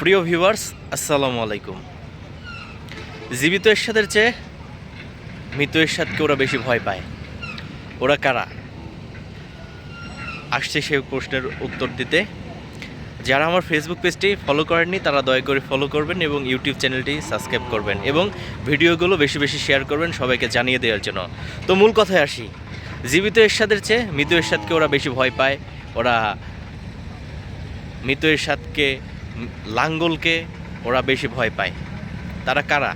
প্রিয় ভিউয়ার্স, আসসালামু আলাইকুম। জীবিত এরশাদের চেয়ে মৃত এরশাদকে ওরা বেশি ভয় পায়। ওরা কারা? আসছে সেই প্রশ্নের উত্তর দিতে। যারা আমার ফেসবুক পেজটি ফলো করেননি, তারা দয়া করে ফলো করবেন এবং ইউটিউব চ্যানেলটি সাবস্ক্রাইব করবেন এবং ভিডিওগুলো বেশি বেশি শেয়ার করবেন সবাইকে জানিয়ে দেওয়ার জন্য। তো মূল কথায় আসি। জীবিত এরশাদের চেয়ে মৃত এরশাদকে ওরা বেশি ভয় পায়। ওরা মৃত এরশাদকে লাঙ্গলকে ওরা বেশি ভয় পায়। তারা কারা?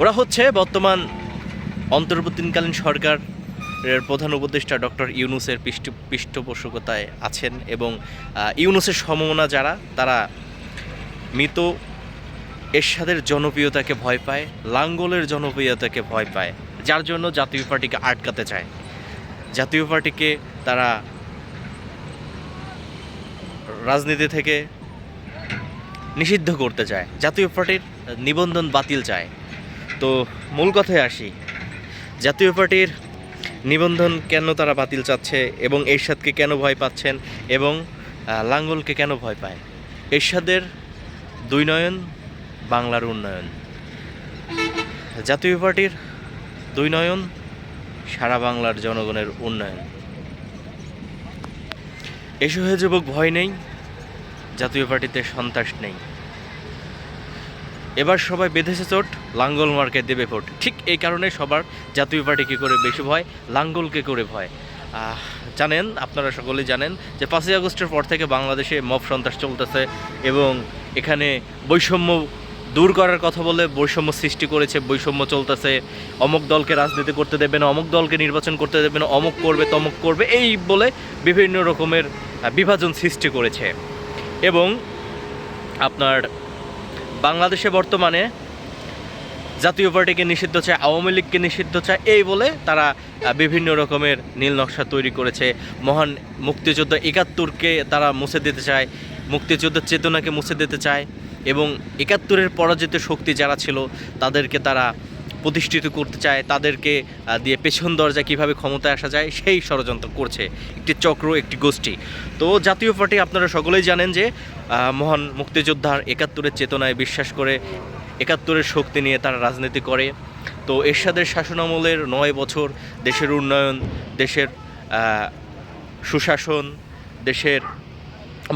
ওরা হচ্ছে বর্তমান অন্তর্বর্তীকালীন সরকার এর প্রধান উপদেষ্টা ডক্টর ইউনুসের পৃষ্ঠ, পৃষ্ঠপোষকতায় আছেন এবং ইউনুসের সমমনা যারা, তারা মৃত এরশাদের জনপ্রিয়তাকে ভয় পায়, লাঙ্গলের জনপ্রিয়তাকে ভয় পায়, যার জন্য জাতীয় পার্টিকে আটকাতে চায়। জাতীয় পার্টিকে তারা রাজনীতি থেকে নিষিদ্ধ করতে চায়। জাতীয় পার্টির নিবন্ধন বাতিল চায়। তো মূল কথায় আসি। জাতীয় পার্টির নিবন্ধন কেন তারা বাতিল চাচ্ছে এবং এরশাদকে কেন ভয় পাচ্ছেন এবং লাঙ্গলকে কেন ভয় পায়? এরশাদের দুই নয়ন বাংলার উন্নয়ন। জাতীয় পার্টির দুই নয়ন সারা বাংলার জনগণের উন্নয়ন। এসো হয়ে যুবক, ভয় নেই। জাতীয় পার্টিতে সন্ত্রাস নেই। এবার সবাই বেঁধেছে চোট, লাঙ্গল মার্কে দেবে ভোট। ঠিক এই কারণে সবার জাতীয় পার্টি কী করে বেশি ভয়, লাঙ্গলকে করে ভয়। জানেন, আপনারা সকলেই জানেন যে পাঁচই আগস্টের পর থেকে বাংলাদেশে মব সন্ত্রাস চলতেছে এবং এখানে বৈষম্য দূর করার কথা বলে বৈষম্য সৃষ্টি করেছে, বৈষম্য চলতেছে। অমুক দলকে রাজনীতি করতে দেবে না, অমুক দলকে নির্বাচন করতে দেবে না, অমুক করবে, তমুক করবে, এই বলে বিভিন্ন রকমের বিভাজন সৃষ্টি করেছে। এবং আপনার বাংলাদেশে বর্তমানে জাতীয় পার্টিকে নিষিদ্ধ চায়, আওয়ামী লীগকে নিষিদ্ধ চায়, এই বলে তারা বিভিন্ন রকমের নীল নকশা তৈরি করেছে। মহান মুক্তিযুদ্ধ একাত্তরকে তারা মুছে দিতে চায় মুক্তিযুদ্ধের চেতনাকে মুছে দিতে চায় এবং একাত্তরের পরাজিত শক্তি যারা ছিল, তাদেরকে তারা প্রতিষ্ঠিত করতে চায়, তাদেরকে দিয়ে পেছন দরজা কীভাবে ক্ষমতায় আসা যায়, সেই ষড়যন্ত্র করছে একটি চক্র, একটি গোষ্ঠী। তো জাতীয় পার্টি আপনারা সকলেই জানেন যে মহান মুক্তিযোদ্ধার একাত্তরের চেতনায় বিশ্বাস করে, একাত্তরের শক্তি নিয়ে তারা রাজনীতি করে। তো এরশাদের শাসনামলের নয় বছর দেশের উন্নয়ন, দেশের সুশাসন, দেশের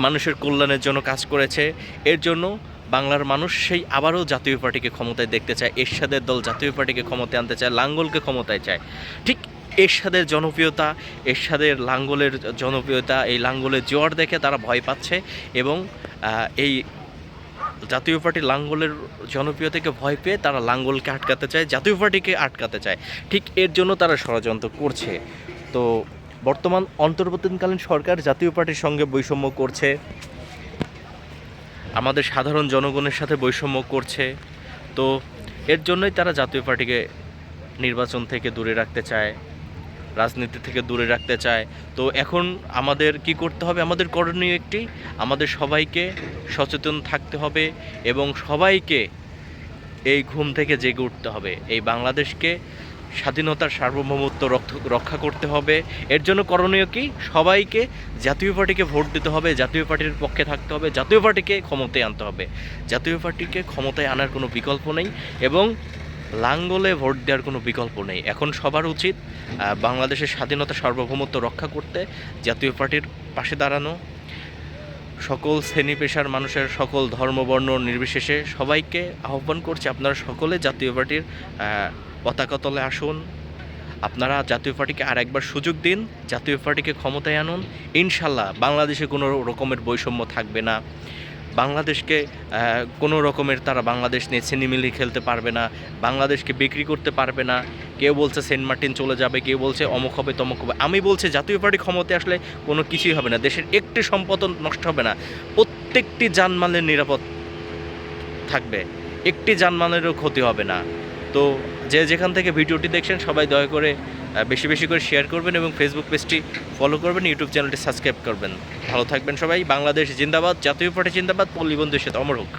মানুষের কল্যাণের জন্য কাজ করেছে। এর জন্য বাংলার মানুষ সেই আবারও জাতীয় পার্টিকে ক্ষমতায় দেখতে চায়, এরশাদের দল জাতীয় পার্টিকে ক্ষমতায় আনতে চায়, লাঙ্গলকে ক্ষমতায় চায়। ঠিক এরশাদের জনপ্রিয়তা, এরশাদের লাঙ্গলের জনপ্রিয়তা, এই লাঙ্গলের জোয়ার দেখে তারা ভয় পাচ্ছে এবং এই জাতীয় পার্টি লাঙ্গলের জনপ্রিয়তাকে ভয় পেয়ে তারা লাঙ্গলকে আটকাতে চায়, জাতীয় পার্টিকে আটকাতে চায়। ঠিক এর জন্য তারা ষড়যন্ত্র করছে। তো বর্তমান অন্তর্বর্তীকালীন সরকার জাতীয় পার্টির সঙ্গে বৈষম্য করছে। আমাদের সাধারণ জনগণের সাথে বৈষম্য করছে। তো এর জন্যই তারা জাতীয় পার্টিকে নির্বাচন থেকে দূরে রাখতে চায়, রাজনীতি থেকে দূরে রাখতে চায়। তো এখন আমাদের কি করতে হবে? আমাদের করণীয় একটি, আমাদের সবাইকে সচেতন থাকতে হবে এবং সবাইকে এই ঘুম থেকে জেগে উঠতে হবে। এই বাংলাদেশকে স্বাধীনতার সার্বভৌমত্ব রক্ষ- করতে হবে। এর জন্য করণীয় কি? সবাইকে জাতীয় পার্টিকে ভোট দিতে হবে, জাতীয় পার্টির পক্ষে থাকতে হবে, জাতীয় পার্টিকে ক্ষমতায় আনতে হবে। জাতীয় পার্টিকে ক্ষমতায় আনার কোনো বিকল্প নেই এবং লাঙ্গলে ভোট দেওয়ার কোনো বিকল্প নেই। এখন সবার উচিত বাংলাদেশের স্বাধীনতা সার্বভৌমত্ব রক্ষা করতে, জাতীয় পার্টির পাশে দাঁড়ানো। সকল শ্রেণি পেশার মানুষের সকল ধর্মবর্ণ নির্বিশেষে সবাইকে আহ্বান করছি আপনারা সকলে জাতীয় পার্টির পতাকা তলে আসুন। আপনারা জাতীয় পার্টিকে আর একবার সুযোগ দিন, জাতীয় পার্টিকে ক্ষমতায় আনুন। ইনশাল্লাহ বাংলাদেশে কোনো রকমের বৈষম্য থাকবে না। বাংলাদেশকে কোনো রকমের তারা বাংলাদেশ নিয়ে ছিনিমিলি খেলতে পারবে না, বাংলাদেশকে বিক্রি করতে পারবে না। কেউ বলছে সেন্ট মার্টিন চলে যাবে, কেউ বলছে অমুক হবে, তমক হবে। আমি বলছি জাতীয় পার্টি ক্ষমতায় আসলে কোনো কিছুই হবে না। দেশের একটি সম্পদ নষ্ট হবে না। প্রত্যেকটি যানমালের নিরাপদ থাকবে। একটি যানমালেরও ক্ষতি হবে না। তো যে যেখান থেকে ভিডিওটি দেখছেন, সবাই দয়া করে বেশি বেশি করে শেয়ার করবেন এবং ফেসবুক পেজটি ফলো করবেন ইউটিউব চ্যানেলটি সাবস্ক্রাইব করবেন। ভালো থাকবেন সবাই। বাংলাদেশ জিন্দাবাদ। জাতীয় পার্টি জিন্দাবাদ। পল্লী বন্ধুর সাথে অমর হোক।